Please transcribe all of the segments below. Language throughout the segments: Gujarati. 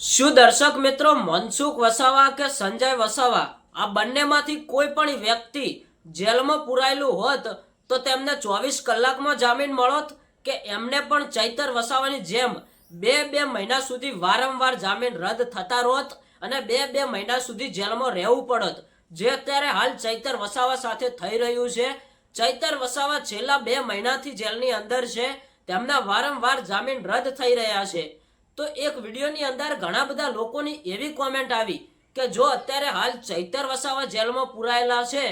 શું દર્શક મિત્રો મનસુખ વસાવા કે સંજય વસાવા? આ બંનેમાંથી કોઈ પણ વ્યક્તિ જેલમાં પુરાયેલું હોત તો તેમને ચોવીસ કલાકમાં જામીન મળોત કે એમને પણ ચૈતર વસાવાની જેમ બે બે મહિના સુધી વારંવાર જામીન રદ થતા રોત અને બે બે મહિના સુધી જેલમાં રહેવું પડત. જે અત્યારે હાલ ચૈતર વસાવા સાથે થઈ રહ્યું છે. ચૈતર વસાવા છેલ્લા બે મહિનાથી જેલની અંદર છે. તેમના વારંવાર જામીન રદ થઈ રહ્યા છે. તો એક વિડીયોની અંદર ઘણા બધા લોકોની એવી કોમેન્ટ આવી કે જો અત્યારે હાલ ચૈતર વસાવા જેલમાં પુરાયેલા છે,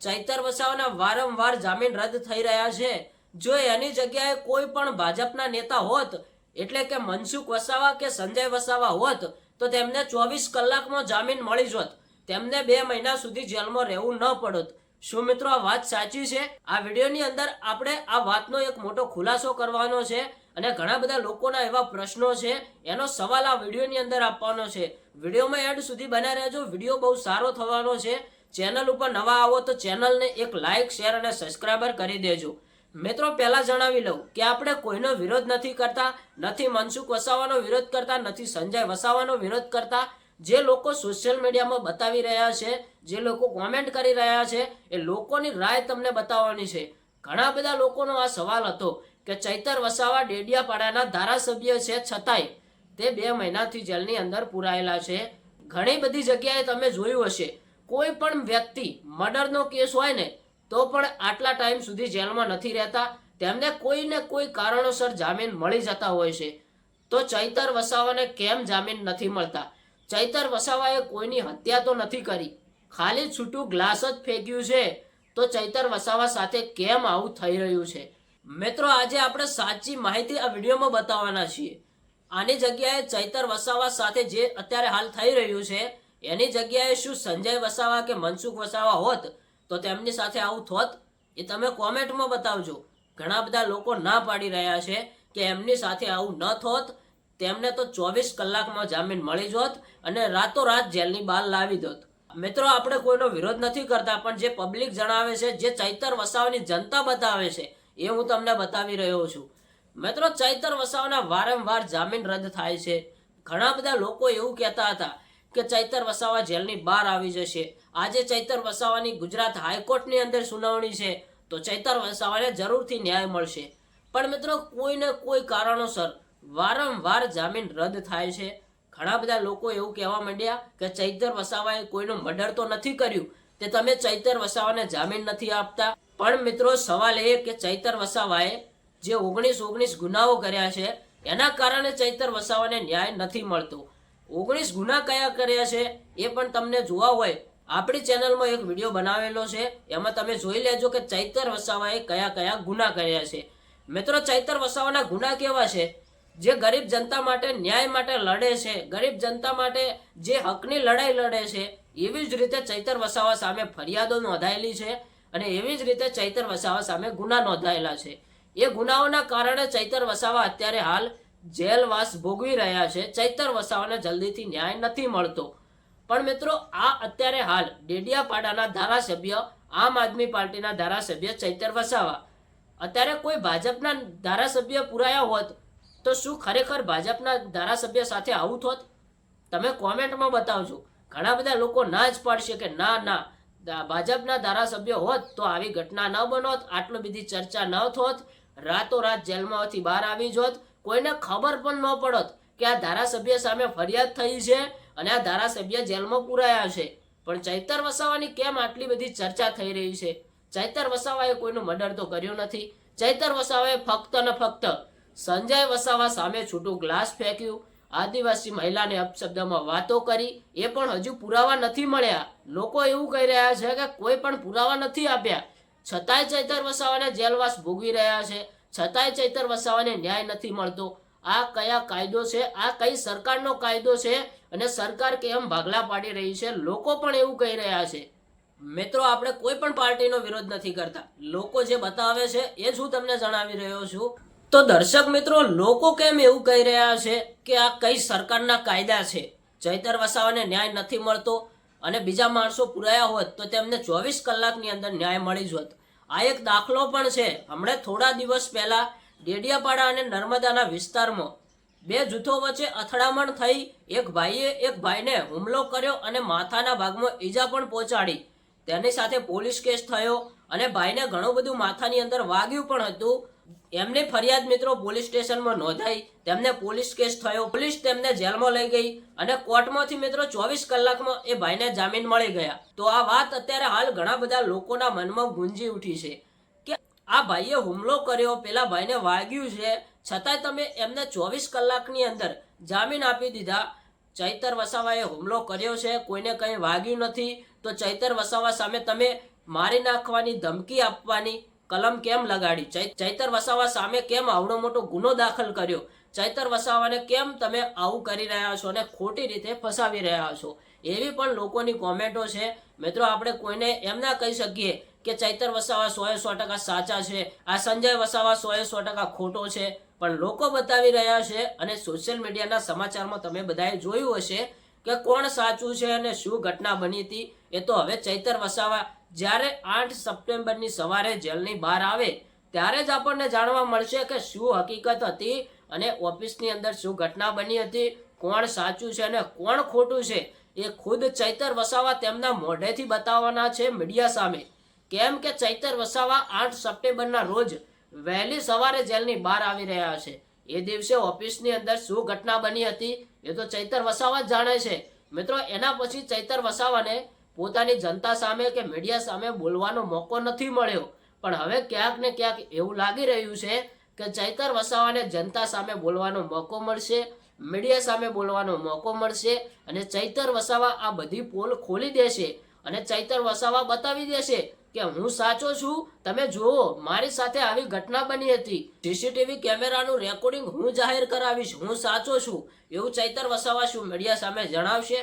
ચૈતર વસાવાના વારંવાર જામીન રદ થઈ રહ્યા છે, જો એની જગ્યાએ કોઈ પણ ભાજપના નેતા હોત, એટલે કે મનસુખ વસાવા કે સંજય વસાવા હોત, તો તેમને ચોવીસ કલાકમાં જામીન મળી જોત. તેમને બે મહિના સુધી જેલમાં રહેવું ન પડત. શું મિત્રો આ વાત સાચી છે? આ વિડીયોની અંદર આપણે આ વાતનો એક મોટો ખુલાસો કરવાનો છે અને ઘણા બધા લોકોના એવા પ્રશ્નો છે, એનો સવાલ આ વિડીયોની અંદર આપવાનો છે. વિડીયોમાં એડ સુધી બન્યા રહેજો. વીડિયો બહુ સારો થવાનો છે. ચેનલ ઉપર નવા આવો તો ચેનલને એક લાઇક શેર અને સબસ્ક્રાઈબર કરી દેજો. મિત્રો, પહેલાં જણાવી લઉં કે આપણે કોઈનો વિરોધ નથી કરતા, નથી મનસુખ વસાવાનો વિરોધ કરતા, નથી સંજય વસાવાનો વિરોધ કરતા જે લોકો સોશિયલ મીડિયામાં બતાવી રહ્યા છે, જે લોકો કોમેન્ટ કરી રહ્યા છે, એ લોકોની રાય તમને બતાવવાની છે. ઘણા બધા લોકોનો આ સવાલ હતો કે ચૈતર વસાવા ડેડિયાપાડાના ધારાસભ્ય છે છતાંય તે બે મહિનાથી જેલની અંદર પુરાયેલા છે. ઘણી બધી જગ્યાએ તમે જોયું હશે, કોઈ પણ વ્યક્તિ મર્ડરનો કેસ હોય ને, તો પણ આટલા ટાઈમ સુધી જેલમાં નથી રહેતા. તેમને કોઈ ને કોઈ કારણોસર જામીન મળી જતા હોય છે. તો ચૈતર વસાવાને કેમ જામીન નથી મળતા? ચૈતર વસાવાએ કોઈની હત્યા તો નથી કરી. ખાલી છૂટું ગ્લાસ જ ફેંક્યું છે. તો ચૈતર વસાવા સાથે કેમ આવું થઈ રહ્યું છે? મિત્રો, આજે આપણે સાચી માહિતી આ વિડીયોમાં બતાવવાના છીએ. આની જગ્યાએ ચૈતર વસાવા સાથે જે અત્યારે હાલ થઈ રહ્યું છે, એની જગ્યાએ શું સંજય વસાવા કે મનસુખ વસાવા હોત, તો તેમની સાથે આવું થોત? એ તમે કોમેન્ટમાં બતાવજો. ઘણા બધા લોકો ના પાડી રહ્યા છે કે એમની સાથે આવું ન થોત. તેમને તો ચોવીસ કલાકમાં જામીન મળી જોત અને રાતોરાત જેલની બહાર લાવી દોત. મિત્રો, આપણે કોઈનો વિરોધ નથી કરતા, પણ જે પબ્લિક જણાવે છે, જે ચૈતર વસાવાની જનતા બતાવે છે, એ હું તમને બતાવી રહ્યો છું. મિત્રો, ચૈતર વસાવાના વારંવાર જામીન રદ થાય છે. ઘણા બધા લોકો એવું કહેતા હતા કે ચૈતર વસાવા જેલની બહાર આવી જશે. આજે ચૈતર વસાવાની ગુજરાત હાઈકોર્ટની અંદર સુનાવણી છે, તો ચૈતર વસાવાને જરૂરથી ન્યાય મળશે. પણ મિત્રો, કોઈને કોઈ કારણોસર વારંવાર જામીન રદ થાય છે. ઘણા બધા લોકો એવું કહેવા માંડ્યા કે ચૈતર વસાવાએ કોઈનું મર્ડર તો નથી કર્યું. તે તમે ચૈતર વસાવાને જામીન નથી આપતા. પણ મિત્રો, સવાલ એ કે ચૈતર વસાવાએ જે ઓગણીસ ઓગણીસ ગુનાઓ કર્યા છે, એના કારણે ચૈતર વસાવાને ન્યાય નથી મળતો. ઓગણીસ ગુના કયા કર્યા છે, એ પણ તમને જોવા હોય. આપણી ચેનલમાં એક વીડિયો બનાવેલો છે, એમાં તમે જોઈ લેજો કે ચૈતર વસાવાએ કયા કયા ગુના કર્યા છે. મિત્રો, ચૈતર વસાવાના ગુના કેવા છે? જે ગરીબ જનતા માટે ન્યાય માટે લડે છે, ગરીબ જનતા માટે જે હકની લડાઈ લડે છે, એવી જ રીતે ચૈતર વસાવા સામે ફરિયાદો નોંધાયેલી છે અને એવી જ રીતે ચૈતર વસાવા સામે ગુના નોંધાયેલા છે. એ ગુનાઓના કારણે ચૈતર વસાવા અત્યારે હાલ જેલવાસ ભોગવી રહ્યા છે. ચૈતર વસાવાને જલ્દીથી ન્યાય નથી મળતો. પણ મિત્રો, આ અત્યારે હાલ ડેડિયાપાડાના ધારાસભ્ય, આમ આદમી પાર્ટીના ધારાસભ્ય ચૈતર વસાવા. અત્યારે કોઈ ભાજપના ધારાસભ્ય પુરાયા હોત તો શું ખરેખર ભાજપના ધારાસભ્ય સાથે આવું થોત? તમે કોમેન્ટમાં બતાવજો. ઘણા બધા લોકો ના જ પાડશે કે ના ના. ભાજપના ધારાસભ્ય હોત તો આવી ઘટના ન બનોત, આટલી બધી ચર્ચા ન થોત, રાતોરાત જેલમાંથી બહાર આવી જોત, કોઈને ખબર પણ ન પડત કે આ ધારાસભ્ય સામે ફરિયાદ થઈ છે અને આ ધારાસભ્ય જેલમાં પુરાયા છે. પણ ચૈતર વસાવાની કેમ આટલી બધી ચર્ચા થઈ રહી છે? ચૈતર વસાવાએ કોઈનું મર્ડર તો કર્યું નથી. ચૈતર વસાવાએ ફક્ત ને ફક્ત સંજય વસાવા સામે છૂટું ગ્લાસ ફેંક્યું. આદિવાસી મહિલાને અપશબ્દમાં વાતો કરી. એ પણ હજુ પુરાવા નથી મળ્યા. લોકો એવું કહી રહ્યા છે કે કોઈ પણ પુરાવા નથી આપ્યા. છતાંય ચૈતર વસાવાને જેલવાસ ભોગવી રહ્યા છે. છતાંય ચૈતર વસાવાને ન્યાય નથી મળતો. આ કયા કાયદો છે? આ કઈ સરકારનો કાયદો છે? અને સરકાર કેમ ભાગલા પાડી રહી છે? લોકો પણ એવું કહી રહ્યા છે. મિત્રો, આપણે કોઈ પણ પાર્ટીનો વિરોધ નથી કરતા. લોકો જે બતાવે છે, એ જ હું તમને જણાવી રહ્યો છું. તો દર્શક મિત્રો, લોકો કેમ એવું કહી રહ્યા છે કે આ કઈ સરકારના કાયદા છે? ચૈતર વસાવાને ન્યાય નથી મળતો અને બીજા માણસો પુરાયા હોત તો તેમને ચોવીસ કલાકની અંદર ન્યાય મળી જ હોત. આ એક દાખલો પણ છે. હમણાં થોડા દિવસ પહેલા ડેડિયાપાડા અને નર્મદાના વિસ્તારમાં બે જૂથો વચ્ચે અથડામણ થઈ. એક ભાઈએ એક ભાઈને હુમલો કર્યો અને માથાના ભાગમાં ઈજા પણ પહોંચાડી. તેની સાથે પોલીસ કેસ થયો અને ભાઈને ઘણું બધું માથાની અંદર વાગ્યું પણ હતું. એમની ફરિયાદ મિત્રો પોલીસ સ્ટેશનમાં નોંધાઈ. તેમને પોલીસ કેસ થયો. પોલીસ તેમને જેલમાં લઈ ગઈ અને કોર્ટમાંથી મિત્રો ચોવીસ કલાકમાં એ ભાઈને જામીન મળી ગયા. તો આ વાત અત્યારે હાલ ઘણા બધા લોકોના મનમાં ગુંજી ઉઠી છે કે આ ભાઈએ હુમલો કર્યો, પેલા ભાઈને વાગ્યું છે. છતાંય તમે એમને ચોવીસ કલાકની અંદર જામીન આપી દીધા. ચૈતર વસાવાએ હુમલો કર્યો છે. કોઈને કંઈ વાગ્યું નથી. તો ચૈતર વસાવા સામે તમે મારી નાખવાની ધમકી આપવાની કલમ કેમ લગાડી? ચૈતર વસાવા સામે કેમ આવડો મોટો ગુનો દાખલ કર્યો? ચૈતર વસાવાને કેમ તમે આવું કરી રહ્યા છો અને ખોટી રીતે ફસાવી રહ્યા છો? એવી પણ લોકોની કોમેન્ટો છે. મિત્રો, આપણે કોઈને એમ ના કહી શકીએ કે ચૈતર વસાવા સોએ સો ટકા સાચા છે, આ સંજય વસાવા સોએ સો ટકા ખોટો છે. પણ લોકો બતાવી રહ્યા છે અને સોશિયલ મીડિયાના સમાચારમાં તમે બધાએ જોયું હશે કે કોણ સાચું છે અને શું ઘટના બની હતી. એ તો હવે ચૈતર વસાવા જ્યારે આઠ સપ્ટેમ્બરની સવારે જેલની બહાર આવે, ત્યારે જ આપણને જાણવા મળશે કે શું હકીકત હતી અને ઓફિસની અંદર શું ઘટના બની હતી, કોણ સાચું છે અને કોણ ખોટું છે, એ ખુદ ચૈતર વસાવા તેમના મોઢેથી બતાવવાના છે મીડિયા સામે. કેમ કે ચૈતર વસાવા આઠ સપ્ટેમ્બરના રોજ વહેલી સવારે જેલની બહાર આવી રહ્યા છે. એ દિવસે ઓફિસની અંદર શું ઘટના બની હતી, એ તો ચૈતર વસાવા જ જાણે છે. મિત્રો, એના પછી ચૈતર વસાવાને પોતાની જનતા સામે કે મીડિયા સામે બોલવાનો મોકો નથી મળ્યો. પણ હવે ક્યાંક ને ક્યાંક એવું લાગી રહ્યું છે કે ચૈતર વસાવાને જનતા સામે બોલવાનો મોકો મળશે મીડિયા સામે બોલવાનો મોકો મળશે અને ચૈતર વસાવા આ બધી પોલ ખોલી દેશે અને ચૈતર વસાવા બતાવી દેશે કે હું સાચો છું, તમે જુઓ, મારી સાથે આવી ઘટના બની હતી. સીસીટીવી કેમેરાનું રેકોર્ડિંગ હું જાહેર કરાવીશ, હું સાચો છું. એવું ચૈતર વસાવા શું મીડિયા સામે જણાવશે?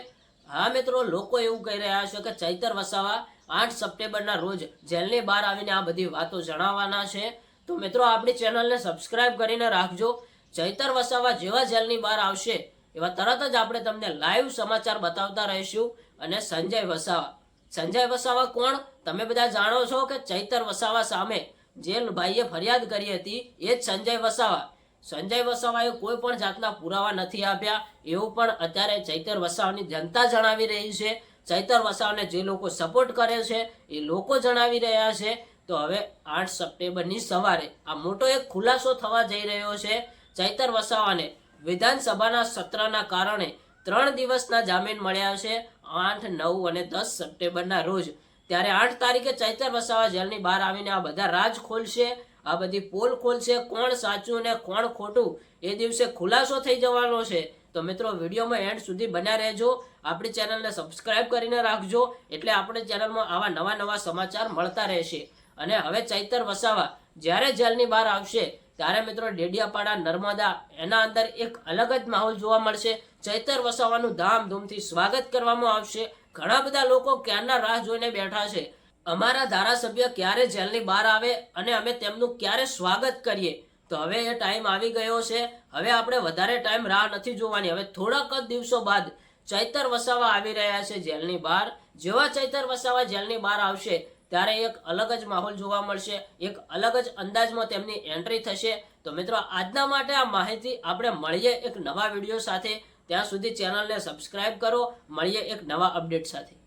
હા મિત્રો, લોકો એવું કહી રહ્યા છે કે ચૈતર વસાવા આઠ સપ્ટેમ્બરના રોજ જેલની બહાર આવીને આ બધી વાતો જણાવવાના છે. તો મિત્રો, આપણી ચેનલને સબસ્ક્રાઇબ કરીને રાખજો. ચૈતર વસાવા જેવા જેલની બહાર આવશે એવા તરત જ આપણે તમને લાઈવ સમાચાર બતાવતા રહીશું. અને સંજય વસાવા. સંજય વસાવા કોણ? તમે બધા જાણો છો કે ચૈતર વસાવા સામે જે ભાઈએ ફરિયાદ કરી હતી. એ જ સંજય વસાવા. સંજય વસાવાએ કોઈ પણ જાતના પુરાવા નથી આપ્યા. એવું પણ અત્યારે ચૈતર વસાવાની જનતા જણાવી રહી છે. ચૈતર વસાવાને જે લોકો સપોર્ટ કરે છે, એ લોકો જણાવી રહ્યા છે. તો હવે આઠ સપ્ટેમ્બરની સવારે આ મોટો એક ખુલાસો થવા જઈ રહ્યો છે. ચૈતર વસાવાને વિધાનસભાના સત્રના કારણે ત્રણ દિવસના જામીન મળ્યા છે, આઠ, નવ અને દસ સપ્ટેમ્બરના રોજ. ત્યારે આઠ તારીખે ચૈતર વસાવા જેલની બહાર આવીને આ બધા રાજ ખોલશે. આ બધી પોલ ખોલશે કોણ સાચું ને કોણ ખોટું, એ દિવસે ખુલાસો થઈ જવાનો છે. તો મિત્રો, વિડીયોમાં એન્ડ સુધી બન્યા રહેજો. આપણી ચેનલને સબસ્ક્રાઇબ કરીને રાખજો, એટલે આપણે ચેનલમાં આવા નવા નવા સમાચાર મળતા રહેશે. અને હવે ચૈતર વસાવા, જ્યારે જેલની બહાર આવશે, ત્યારે મિત્રો, ડેડિયાપાડા, નર્મદા, એના અંદર એક અલગ જ માહોલ જોવા મળશે. ચૈતર વસાવાનું ધામધૂમથી સ્વાગત કરવામાં આવશે. ઘણા બધા લોકો ક્યારના રાહ જોઈને બેઠા છે. અમારા ધારાસભ્ય ક્યારે જેલની બહાર આવે અને અમે તેમનું ક્યારે સ્વાગત કરીએ? તો હવે એ ટાઈમ આવી ગયો છે. હવે આપણે વધારે ટાઈમ રાહ નથી જોવાની. હવે થોડાક જ દિવસો બાદ ચૈતર વસાવા આવી રહ્યા છે જેલની બહાર. જેવા ચૈતર વસાવા જેલની બહાર આવશે, ત્યારે એક અલગ જ માહોલ જોવા મળશે. એક અલગ જ અંદાજમાં તેમની એન્ટ્રી થશે. તો મિત્રો, આજના માટે આ માહિતી આપણે મળીએ એક નવા વીડિયો સાથે. ત્યાં સુધી ચેનલને સબસ્ક્રાઈબ કરો. મળીએ એક નવા અપડેટ સાથે.